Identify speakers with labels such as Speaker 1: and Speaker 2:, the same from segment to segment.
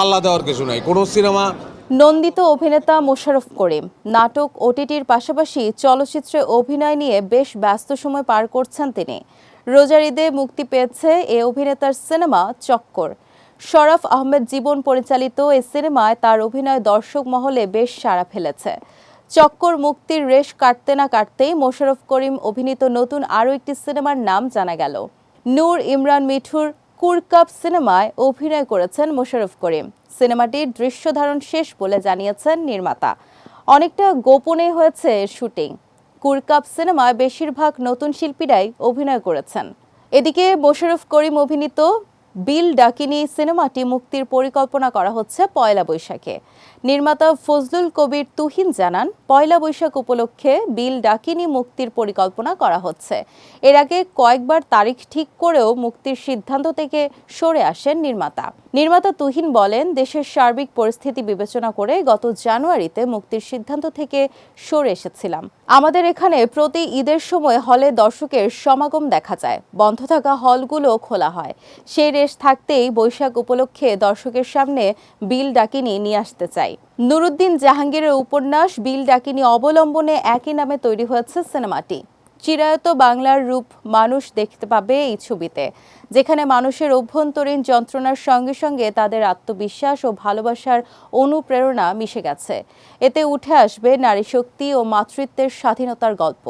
Speaker 1: পাল্লা দেওয়ার কিছু নাই। কোনো সিনেমা
Speaker 2: নন্দিত অভিনেতা মোশাররফ করিম। নাটক, ওটিটির পাশাপাশি চলচ্চিত্রে অভিনয় নিয়ে বেশ ব্যস্ত সময় পার করছেন তিনি। রোজার ঈদে মুক্তি পেয়েছে এ অভিনেতার সিনেমা চক্কর। শরফ আহমেদ জীবন পরিচালিত এই সিনেমায় তার অভিনয় দর্শক মহলে বেশ সাড়া ফেলেছে। চক্কর মুক্তির রেশ কাটতে না কাটতেই মোশাররফ করিম অভিনীত নতুন আরও একটি সিনেমার নাম জানা গেল। নূর, ইমরান, মিঠুর কুরকাপ সিনেমায় অভিনয় করেছেন মোশারফ করিম। সিনেমাটির দৃশ্য ধারণ শেষ বলে জানিয়েছেন নির্মাতা। অনেকটা গোপনে হয়েছে শুটিং। কুরকাপ সিনেমায় বেশিরভাগ নতুন শিল্পীরাই অভিনয় করেছেন। এদিকে মোশারফ করিম অভিনীত বিল ডাকিনি সিনেমাটি মুক্তির পরিকল্পনা করা হচ্ছে পয়লা বৈশাখে। নির্মাতা ফজলুল কবির তুহিন জানান, পয়লা বৈশাখ উপলক্ষে বিল ডাকিনি মুক্তির পরিকল্পনা করা হচ্ছে। এর আগে কয়েকবার তারিখ ঠিক করেও মুক্তির সিদ্ধান্ত থেকে সরে আসেন নির্মাতা। নির্মাতা তুহিন বলেন, দেশের সার্বিক পরিস্থিতি বিবেচনা করে গত জানুয়ারিতে মুক্তির সিদ্ধান্ত থেকে সরে এসেছিলাম। আমাদের এখানে প্রতি ঈদের সময় হলে দর্শকের সমাগম দেখা যায়। বন্ধ থাকা হলগুলো খোলা হয়। সেই রেশ থাকতেই বৈশাখ উপলক্ষে দর্শকের সামনে বিল ডাকিনি নিয়ে আসতে চাই। নুরুদ্দিন জাহাঙ্গীরের উপন্যাস বিল ডাকিনি অবলম্বনে একই নামে তৈরি হয়েছে সিনেমাটি। চিরায়ত বাংলার রূপ মানুষ দেখতে পাবে এই ছবিতে, যেখানে মানুষের অভ্যন্তরীণ যন্ত্রণার সঙ্গে সঙ্গে তাদের আত্মবিশ্বাস ও ভালোবাসার অনুপ্রেরণা মিশে গেছে। এতে উঠে আসবে নারী শক্তি ও মাতৃত্বের স্বাধীনতার গল্প।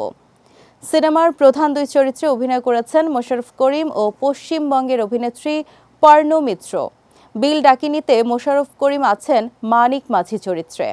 Speaker 2: সিনেমার প্রধান দুই চরিত্রে অভিনয় করেছেন মোশারফ করিম ও পশ্চিমবঙ্গের অভিনেত্রী পর্ণ মিত্র। বিল ডাকিনিতে মোশাররফ করিম আছেন মানিক মাঝি চরিত্রে।